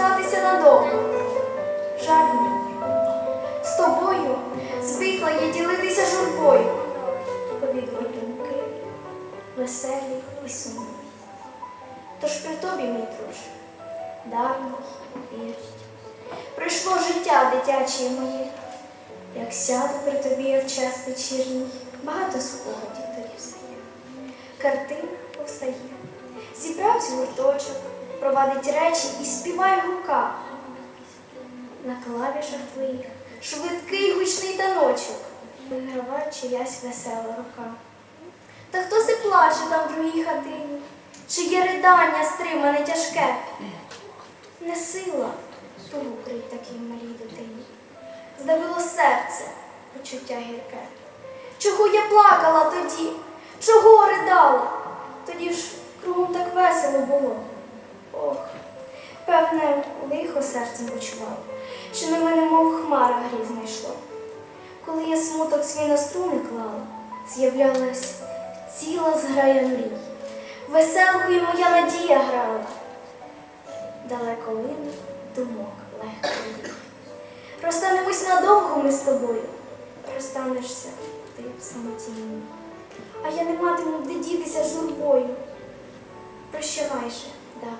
зостатися надовго. Жаль мені. З тобою звикла я ділитися журбою. Повідомі думки, веселі і сумні. Тож при тобі, мій друже, давно вірить. Прийшло життя дитяче моє, як сяду при тобі я в час вечірній, багато спогадів тоді встає. Картина повстає, зібрався гурточок, провадить речі і співає гука. На клавішах твоїх швидкий гучний таночок, виграває чиясь весела рука. Та хто се плаче там в другій хатині, чиє ридання стримане тяжке? Не сила тулу крить такій малій дитині. Здавило серце, почуття гірке. Чого я плакала тоді? Чого ридала? Лихо серцем почував, що на мене, мов хмара грізна йшло. Коли я смуток свій на струни клала, з'являлась ціла зграя мрій. Веселкою моя надія грала. Далеко лину думок легко їй. Розстанемось надовго ми з тобою, розстанешся ти в самоті мені. А я не матиму де дітися журбою. Прощавай же, мій.